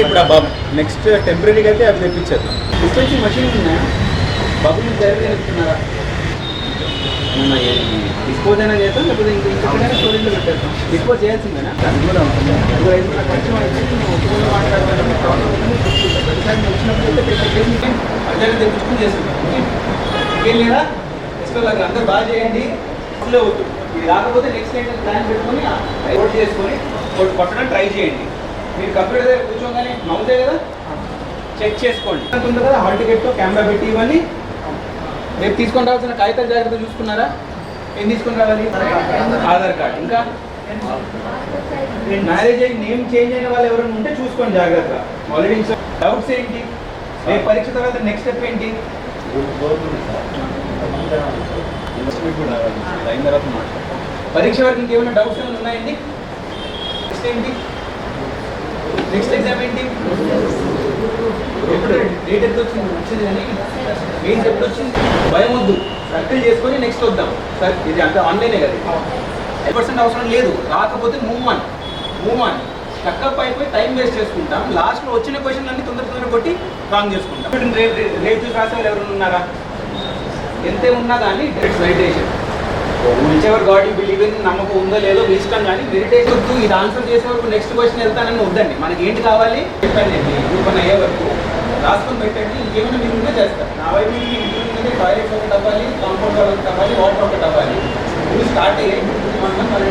ఇప్పుడు ఆ బాబు. నెక్స్ట్ టెంపరీగా అయితే అది తెప్పించారు. ఇప్పటి నుంచి మషిన్ ఉన్నాయా బాబు మీరు తయారు చేస్తున్నారా డిస్పోజ్ అయినా చేస్తాం లేకపోతే ఇంకా ఇంకెక్కడైనా స్టోరేజ్లో పెట్టేస్తాం డిస్పోజ్ చేయాల్సిందేనా అది కూడా ఉంటుంది అయితే నేను ఒప్పుకొని మాట్లాడతాను ప్రతిసారి వచ్చినప్పుడు అయితే ప్రతి కేసు అర్జెంట్ తెప్పించుకుని చేస్తున్నాం ఏం లేదా నెక్స్ట్ వాళ్ళకి అందరూ బాగా చేయండి ఫుల్ అవుతుంది ఇది రాకపోతే నెక్స్ట్ ఏంటంటే ప్లాన్ పెట్టుకొని ఓట్ చేసుకొని ఒకటి కొట్టడం ట్రై చేయండి మీరు కంప్యూటర్ దగ్గర కూర్చోగానే నవ్వుతే కదా చెక్ చేసుకోండి ఉంటుంది కదా హాల్ టికెట్తో కెమెరా పెట్టి ఇవన్నీ రేపు తీసుకొని రావాల్సిన కాగితాలు జాగ్రత్త చూసుకున్నారా? ఏం తీసుకొని రావాలి ఆధార్ కార్డ్. ఇంకా? మ్యారేజ్ అయ్యి నేమ్ చేంజ్ అయిన వాళ్ళు ఎవరైనా ఉంటే చూసుకోండి జాగ్రత్తగా. ఆల్రెడీ డౌట్స్ ఏంటి? రేపు పరీక్ష తర్వాత నెక్స్ట్ స్టెప్ ఏంటి. పరీక్ష వరకు ఇంకేమైనా డౌట్స్ ఏమైనా ఉన్నాయండి? నెక్స్ట్ ఏంటి? నెక్స్ట్ ఎగ్జామ్ ఏంటి? డేట్ ఎంత వచ్చింది వచ్చింది కానీ మెయిన్స్ ఎప్పుడు వచ్చింది భయం వద్దు. సర్కిల్ చేసుకొని నెక్స్ట్ వద్దాం. సార్ ఇది అంత ఆన్లైనే కదా ఫైవ్ పర్సెంట్ అవసరం లేదు. రాకపోతే మూవ్ ఆన్ మూవ్ ఆన్ టక్కప్ అయిపోయి టైం వేస్ట్ చేసుకుంటాం. లాస్ట్లో వచ్చిన క్వశ్చన్ అన్ని తొందర తొందర కొట్టి రాంగ్ చేసుకుంటాం. రేపు రేపు చూసి రాసే ఎవరైనా ఉన్నారా? ఎంతే ఉన్నా కానీ it's meditation whichever God you believe in నమ్మకం ఉందో లేదో మీ ఇష్టం కానీ మెడిటేషన్ వద్దు. ఇది ఆన్సర్ చేసే వరకు నెక్స్ట్ క్వశ్చన్ వెళ్తానని వద్దండి. మనకి ఏంటి కావాలి? చెప్పండి రూపన్ అయ్యే వరకు రాసుకొని పెట్టండి ఏమైనా మీరు ఉంటే చేస్తారు. నా వైపు నుంచి మీకు ఇంటి నుండి టాయిలెట్ ఒకటి అవ్వాలి కాంపౌండ్ ఒకటి అవ్వాలి వాటర్ ఒకటి అవ్వాలి స్టార్ట్ అయ్యి మనం మళ్ళీ